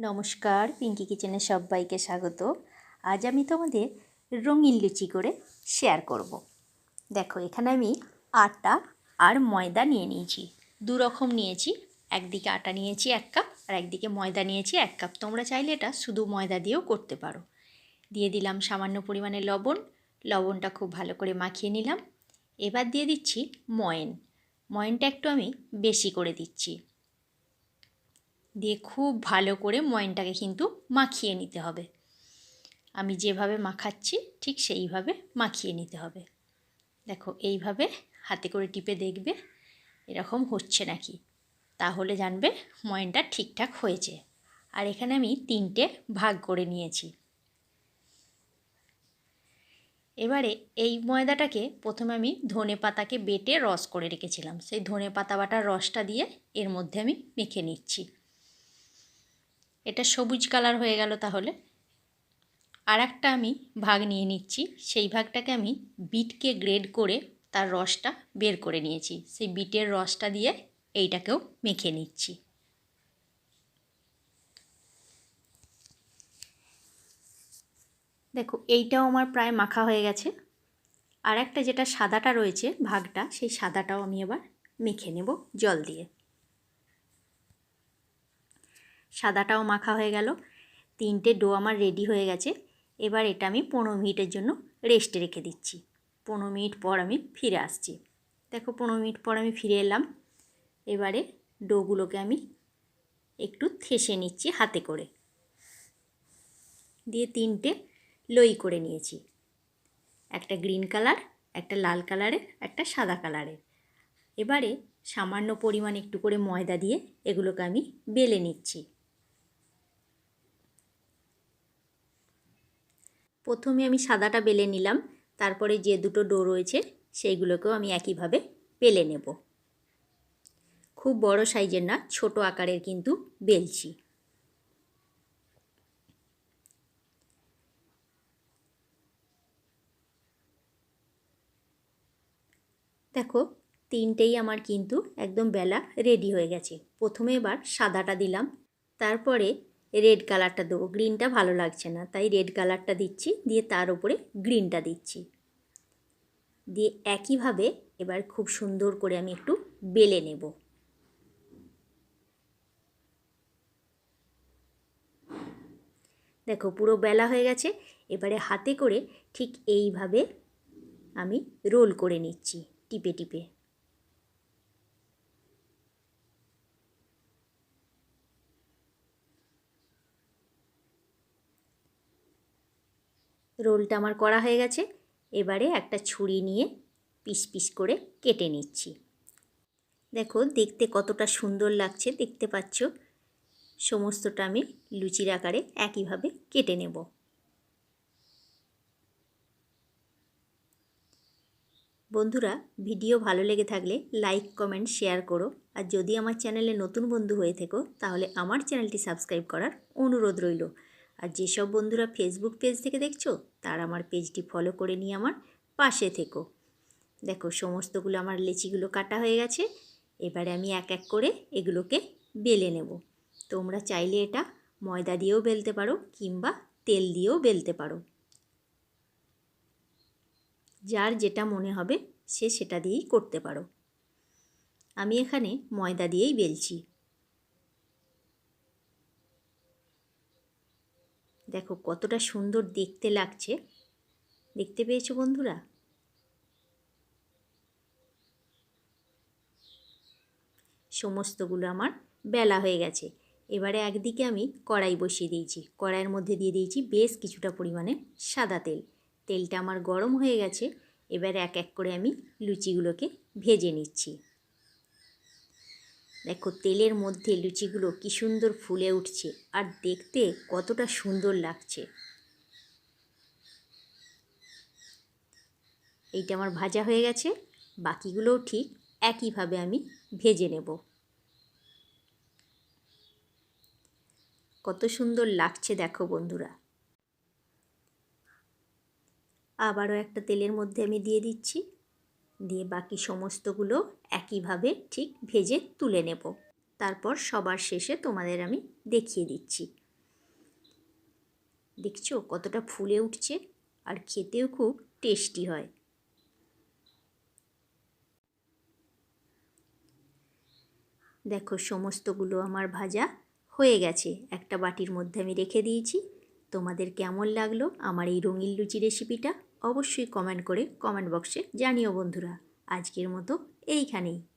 নমস্কার পিঙ্কি কিচেনে সবাইকে স্বাগত। আজ আমি তোমাদের রঙিন লুচি করে শেয়ার করব। দেখো, এখানে আমি আটা আর ময়দা নিয়ে নিয়েছি। দু রকম নিয়েছি, একদিকে আটা নিয়েছি এক কাপ, আর একদিকে ময়দা নিয়েছি এক কাপ। তোমরা চাইলে এটা শুধু ময়দা দিয়েও করতে পারো। দিয়ে দিলাম সামান্য পরিমাণে লবণ। লবণটা খুব ভালো করে মাখিয়ে নিলাম। এবার দিয়ে দিচ্ছি ময়ন। ময়নটা একটু আমি বেশি করে দিচ্ছি। দিয়ে খুব ভালো করে ময়নটাকে কিন্তু মাখিয়ে নিতে হবে। আমি যেভাবে মাখাচ্ছি, ঠিক সেইভাবে মাখিয়ে নিতে হবে। দেখো, এইভাবে হাতে করে টিপে দেখবে এরকম হচ্ছে নাকি। তাহলে জানবে ময়নটা ঠিকঠাক হয়েছে। আর এখানে আমি তিনটে ভাগ করে নিয়েছি। এবারে এই ময়দাটাকে প্রথমে আমি ধনে পাতাকে বেটে রস করে রেখেছিলাম। সেই ধনে পাতা বাটার রসটা দিয়ে এর মধ্যে আমি মেখে নিচ্ছি। এটা সবুজ কালার হয়ে গেল তাহলে। আর একটা আমি ভাগ নিয়ে নিচ্ছি। সেই ভাগটাকে আমি বিটকে গ্রেড করে তার রসটা বের করে নিয়েছি। সেই বিটের রসটা দিয়ে এইটাকেও মেখে নিচ্ছি। দেখো, এইটাও আমার প্রায় মাখা হয়ে গেছে। আর একটা যেটা সাদাটা রয়েছে ভাগটা, সেই সাদাটাও আমি এবার মেখে নেব জল দিয়ে। সাদাটাও মাখা হয়ে গেল। তিনটে ডো আমার রেডি হয়ে গেছে। এবার এটা আমি পনেরো মিনিটের জন্য রেস্টে রেখে দিচ্ছি। পনেরো মিনিট পর আমি ফিরে আসছি। দেখো পনেরো মিনিট পর আমি ফিরে এলাম। এবারে ডোগুলোকে আমি একটু থেসে নিচ্ছি হাতে করে। দিয়ে তিনটে লই করে নিয়েছি। একটা গ্রিন কালার, একটা লাল কালারের, একটা সাদা কালারের। এবারে সামান্য পরিমাণ একটু করে ময়দা দিয়ে এগুলোকে আমি বেলে নিচ্ছি। প্রথমে আমি সাদাটা বেলে নিলাম, তারপরে যে দুটো ডো রয়েছে সেইগুলোকেও আমি একইভাবে বেলে নেব। খুব বড় সাইজের না, ছোট আকারের কিন্তু বেলছি। দেখো, তিনটেই আমার কিন্তু একদম বেলা রেডি হয়ে গেছে। প্রথমে এবার সাদাটা দিলাম, তারপরে রেড কালারটা দেবো। গ্রিনটা ভালো লাগছে না, তাই রেড কালারটা দিচ্ছি, দিয়ে তার উপরে গ্রিনটা দিচ্ছি। দিয়ে একইভাবে এবার খুব সুন্দর করে আমি একটু বেলে নেব। দেখো পুরো বেলা হয়ে গেছে, এবারে হাতে করে ঠিক এইভাবে আমি রোল করে নিচ্ছি, টিপে টিপে। রোলটা আমার করা হয়ে গেছে। এবারে একটা ছুরি নিয়ে পিস পিস করে কেটে নিচ্ছি। দেখো, দেখতে কতটা সুন্দর লাগছে, দেখতে পাচ্ছ? সমস্তটা আমি লুচির আকারে একইভাবে কেটে নেব। বন্ধুরা, ভিডিও ভালো লেগে থাকলে লাইক, কমেন্ট, শেয়ার করো। আর যদি আমার চ্যানেলে নতুন বন্ধু হয়ে থেকো, তাহলে আমার চ্যানেলটি সাবস্ক্রাইব করার অনুরোধ রইল। আর যেসব বন্ধুরা ফেসবুক পেজ থেকে দেখছ, তার আমার পেজটি ফলো করে নিয়ে আমার পাশে থেকো। দেখো, সমস্তগুলো আমার লেচিগুলো কাটা হয়ে গেছে। এবারে আমি এক এক করে এগুলোকে বেলে নেব। তোমরা চাইলে এটা ময়দা দিয়েও বেলতে পারো কিংবা তেল দিয়েও বেলতে পারো। যার যেটা মনে হবে সে সেটা দিয়েই করতে পারো। আমি এখানে ময়দা দিয়েই বেলছি। দেখো কতটা সুন্দর দেখতে লাগছে। দেখতে পেয়েছ বন্ধুরা? সমস্তগুলো আমার বেলা হয়ে গেছে। এবারে একদিকে আমি কড়াই বসিয়ে দিয়েছি। কড়াইয়ের মধ্যে দিয়ে দিয়েছি বেশ কিছুটা পরিমাণে সাদা তেল। তেলটা আমার গরম হয়ে গেছে। এবার এক এক করে আমি লুচিগুলোকে ভেজে নিচ্ছি। দেখো, তেলের মধ্যে লুচিগুলো কি সুন্দর ফুলে উঠছে আর দেখতে কতটা সুন্দর লাগছে। এইটা আমার ভাজা হয়ে গেছে, বাকিগুলোও ঠিক একইভাবে আমি ভেজে নেব। কত সুন্দর লাগছে দেখো বন্ধুরা। আবারও একটা তেলের মধ্যে আমি দিয়ে দিচ্ছি। দিয়ে বাকি সমস্তগুলো একইভাবে ঠিক ভেজে তুলে নেব। তারপর সবার শেষে তোমাদের আমি দেখিয়ে দিচ্ছি। দেখছ কতটা ফুলে উঠছে আর খেতেও খুব টেস্টি হয়। দেখো সমস্তগুলো আমার ভাজা হয়ে গেছে। একটা বাটির মধ্যে আমি রেখে দিয়েছি। তোমাদের কেমন লাগল আমার এই রঙিন লুচি রেসিপিটা? অবশ্যই কমেন্ট করে কমেন্ট বক্সে জানিও বন্ধুরা। আজকের মতো এইখানেই।